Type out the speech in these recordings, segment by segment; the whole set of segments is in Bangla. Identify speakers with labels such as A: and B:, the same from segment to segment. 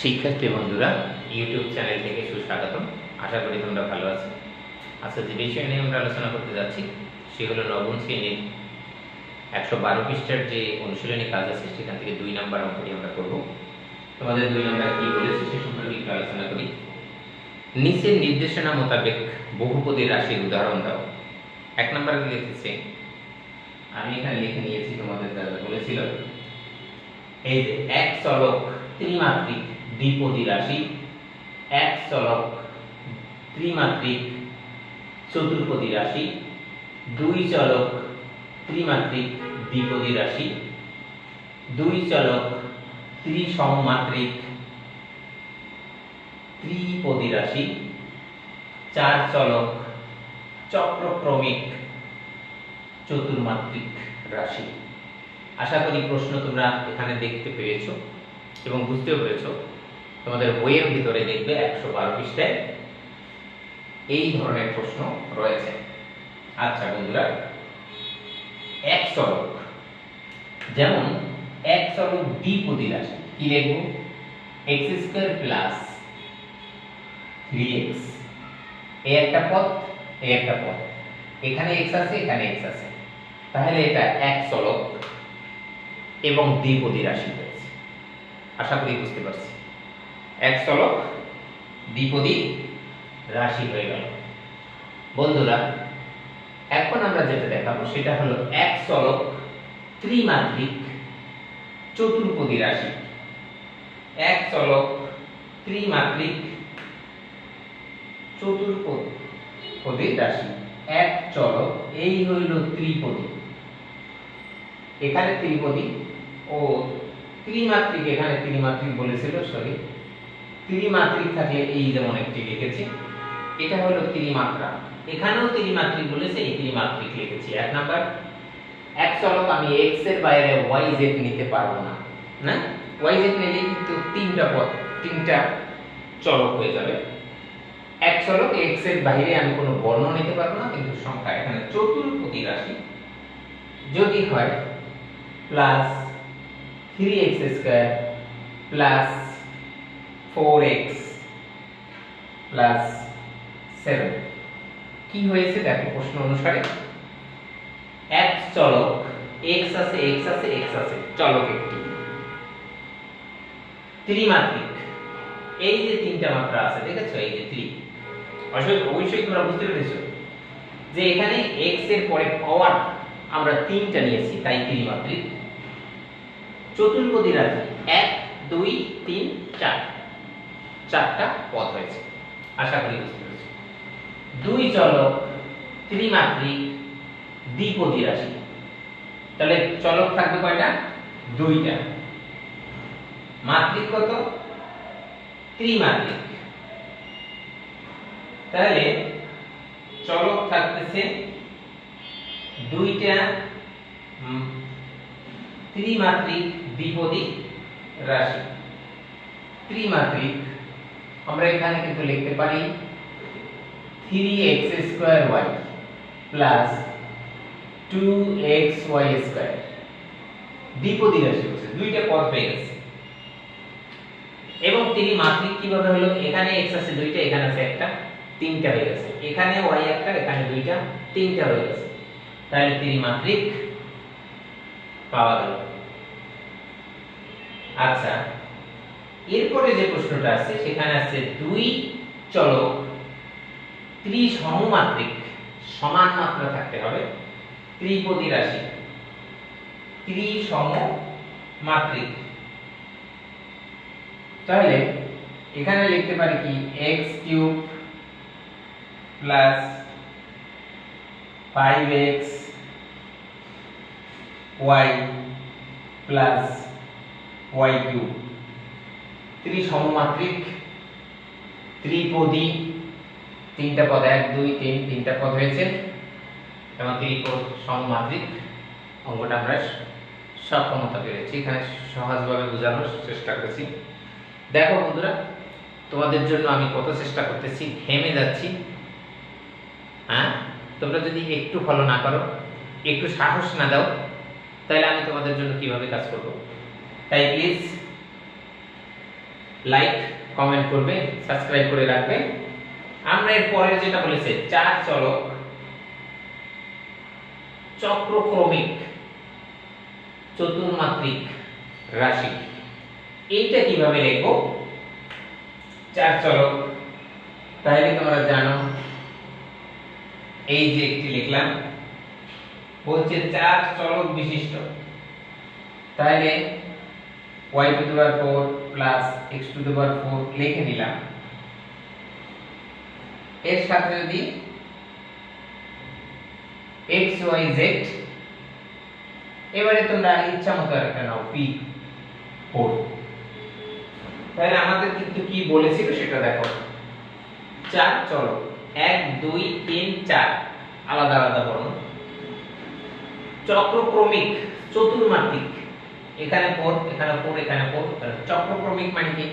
A: শিক্ষার্থী বন্ধুরা, ইউটিউব চ্যানেল থেকে সুস্বাগতম। আশা করি তোমরা ভালো আছো। আচ্ছা যে বিষয় নিয়ে আমরা আলোচনা করতে যাচ্ছি, সে হলো নবম শ্রেণির একশো বারো পৃষ্ঠার যে অনুশীলনী কাজ আছে, সেখান থেকে দুই নাম্বার অঙ্কটি আমরা করব। তোমাদের দুই নাম্বার কি বলেছে, সে সম্পর্কে একটু আলোচনা করি। নিচের নির্দেশনা মোতাবেক বহুপদী রাশির উদাহরণ দাও। এক নম্বরে লিখেছে? আমি এখানে লিখে নিয়েছি, তোমাদের দাদা বলেছিল। এই যে, এক চলক ত্রিমাত্রিক। দ্বিপদী রাশি, এক চলক ত্রিমাত্রিক চতুর্পদী রাশি, দুই চলক ত্রিমাত্রিক দ্বিপদী রাশি, দুই চলক ত্রিসমমাত্রিক ত্রিপদী রাশি, চার চলক চক্রক্রমিক চতুর্মাত্রিক রাশি। আশা করি প্রশ্ন তোমরা এখানে দেখতে পেরেছ এবং বুঝতেও পেরেছ। তোমাদের বইয়ের ভিতরে দেখবে একশো বারো পৃষ্ঠায় এই ধরনের প্রশ্ন রয়েছে। আচ্ছা বন্ধুরা, এক চলক যেমন, এক চলক দ্বিপদী রাশি কি লিখব? X square plus three x এই একটা পথ এই একটা পথ। এখানে এক্স আছে, এখানে এক্স আছে। তাহলে এটা এক চলক এবং দ্বিপদী রাশি হয়েছে। আশা করি বুঝতে পারছি। এক চলক দ্বিপদী রাশি হয়ে গেল। বন্ধুরা, এখন আমরা যেটা দেখাবো সেটা হলো এক চলক ত্রিমাত্রিক চতুর্পদী রাশি। এক চলক ত্রিমাত্রিক চতুর্পদী রাশি। এক চলক এই হইল ত্রিপদী। এখানে ত্রিপদী ও ত্রিমাত্রিক, এখানে ত্রিমাত্রিক বলেছিল সরি ত্রিমাত্রিক থাকলে এই যেমন একটি লিখেছি, এটা হলো ত্রিমাত্রা। এখানেও ত্রিমাত্রিক বলেছে এই ত্রিমাত্রিক লিখেছি। এক নাম্বার, এক চলক আমি এক্সের বাইরে ওয়াই জেড নিতে পারব না। না? ওয়াই জেড নিলে কিন্তু তিনটা পদ, তিনটা চলক হয়ে যাবে। এক চলক এক্সের বাইরে আমি কোনো বর্ণ নিতে পারব না, কিন্তু সংখ্যা এখানে চতুর্পদী রাশি। যদি হয় plus three x square plus four x plus seven কি হয়েছে দেখো প্রশ্ন অনুসারে? এক চলক এক্স আছে এক্স আছে এক্স আছে, চলক একটি। ত্রিমাত্রিক। এই যে তিনটা মাত্রা আছে, দেখেছ? এই যে ত্রি। অবশ্যই অবশ্যই তোমরা বুঝতে পেরেছ যে এখানে এক্সের পরে পাওয়ার আমরা তিনটা নিয়েছি, তাই ত্রিমাত্রিক। চতুর্পদী রাশি, এক, দুই, তিন, চার। চারটা পদ হয়েছে। আশা করি বুঝতে পেরেছি। দুই চলক ত্রিমাত্রিক দ্বিপদী রাশি তাহলে চলক থাকবে কয়টা? দুইটা। মাত্রিক কত? ত্রিমাত্রিক। তাহলে চলক থাকতেছে দুইটা ত্রিমাত্রিক দ্বিপদী রাশি। ত্রিমাত্রিক আমরা এখানে কিন্তু লিখতে পারি three x square y plus two x y square দ্বিপদী রাশি হচ্ছে, দুইটা পদ পেয়ে গেছে। এবং তিনি মাত্রিক কীভাবে হলো? এখানে এক্স আছে দুইটা, এখানে আছে একটা, তিনটা হয়ে গেছে। এখানে ওয়াই একটা, এখানে দুইটা, তিনটা হয়ে গেছে। তাহলে তিনি মাত্রিক পাওয়া গেল। আচ্ছা এরপরে যে প্রশ্নটা আছে সেখানে আছে দুই চলক ত্রিসমমাত্রিক সমান মাত্রা থাকতে হবে ত্রিপদী রাশি। ত্রিসমমাত্রিক। তাহলে এখানে লিখতে পারি কি? x cube plus 5x y plus y cube. ত্রিসমমাত্রিক, ত্রিপদী, তিনটা পদ এক, দুই, তিন, তিনটা পদ হয়েছে। এবং ত্রিপদ সমমাত্রিক অঙ্কটা আমরা সক্ষমতা পেরেছি এখানে সহজভাবে বোঝানোর চেষ্টা করেছি। দেখো বন্ধুরা, তোমাদের জন্য আমি কত চেষ্টা করতেছি ঘেমে যাচ্ছি। হ্যাঁ? তোমরা যদি একটু ফলো না করো, একটু সাহস না দাও, তাহলে আমি তোমাদের জন্য কীভাবে কাজ করব? তাই প্লিজ লাইক কমেন্ট করবে সাবস্ক্রাইব করে রাখবে। আমরা এর পরের যেটা বলেছে, চার চলক চক্রক্রমিক চতুর্মাত্রিক রাশি। এইটা কীভাবে লিখব? চার চলক। তাহলে তোমরা জানো, এই যে একটি লিখলাম, বলছে চার চলক বিশিষ্ট। তাহলে y power 4 plus x to the power 4 লিখে নিলাম। এর সাথে যদি x y z এবারে তোমরা ইচ্ছা মতো একটা নাও, p 4 তাহলে আমাদের কিন্তু কি বলেছিল সেটা দেখো। চার, চলো, এক, দুই, তিন, চার, আলাদা আলাদা বর্ণ। চক্রক্রমিক, চতুর্মাত্রিক। এখানে ফোর এখানে ফোর এখানে ফোর চক্রক্রমিক মানে কি?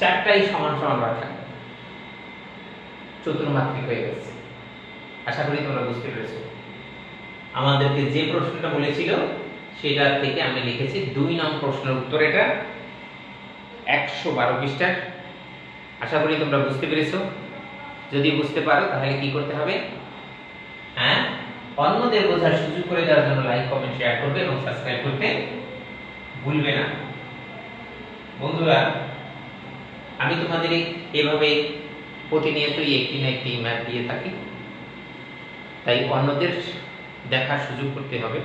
A: চারটাই সমান সমান রাখা চতুর্মাত্রিক হয়ে গেছে। আশা করি তোমরা বুঝতে পেরেছ। আমাদেরকে যে প্রশ্নটা বলেছিল, সেটা থেকে আমি লিখেছি দুই নং প্রশ্নের উত্তর এটা। একশো বারো পৃষ্ঠার। আশা করি তোমরা বুঝতে পেরেছ। যদি বুঝতে পারো, তাহলে কি করতে হবে? হ্যাঁ? অন্যদের বোঝার সুযোগ করে দেওয়ার জন্য লাইক কমেন্ট শেয়ার করবে এবং সাবস্ক্রাইব করতে ভুলবে না। বন্ধুরা, আমি তোমাদের এভাবে প্রতিনিয়তই একটি না একটি ম্যাথ দিয়ে থাকি। তাই অন্যদের দেখার সুযোগ করতে হবে।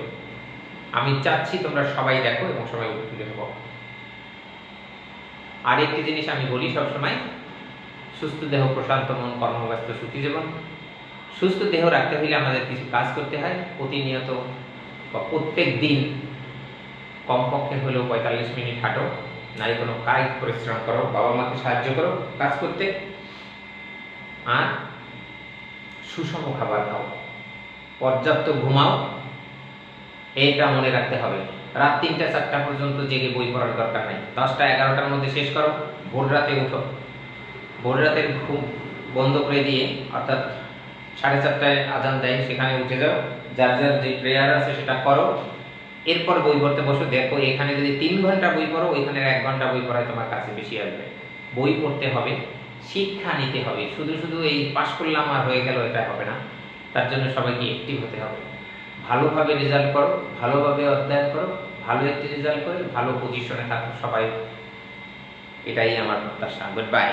A: আমি চাচ্ছি তোমরা সবাই দেখো এবং সবাই উপকৃত হব আর একটি জিনিস আমি বলি সবসময়, সুস্থ দেহ প্রশান্ত মন, কর্মব্যস্ত সুখী জীবন। সুস্থ দেহ রাখতে হলে আমাদের কিছু কাজ করতে হয়। প্রতিনিয়ত বা প্রত্যেক দিন কমপক্ষে হলেও পঁয়তাল্লিশ মিনিট হাঁটো। নারী কোনো কাজ পরিশ্রম করো, বাবা মাকে সাহায্য করো, কাজ করতে। আর সুষম খাবার খাও। পর্যাপ্ত ঘুমাও। এটা মনে রাখতে হবে। রাত তিনটা চারটা পর্যন্ত জেগে বই পড়ার দরকার নাই। দশটা এগারোটার মধ্যে শেষ করো। ভোর রাতে উঠো। ভোর রাতের ঘুম বন্ধ করে দিয়ে, অর্থাৎ সাড়ে চারটায় আজান দেয়, সেখানে উঠে যাও। যার যার যে প্রেয়ার আছে সেটা করো। এরপর বই পড়তে বসো। দেখো, এখানে যদি তিন ঘণ্টা বই পড়ো, ওইখানে এক ঘণ্টা বই পড়ায় তোমার কাছে বেশি আসবে। বই পড়তে হবে, শিক্ষা নিতে হবে। শুধু শুধু এই পাশ করলাম আর হয়ে গেল, এটা হবে না। তার জন্য সবাইকে অ্যাক্টিভ হতে হবে। ভালোভাবে রেজাল্ট করো, ভালোভাবে অধ্যয়ন করো, ভালো একটি রেজাল্ট করে, ভালো পজিশনে থাকো। সবাই, এটাই আমার প্রত্যাশা। Good bye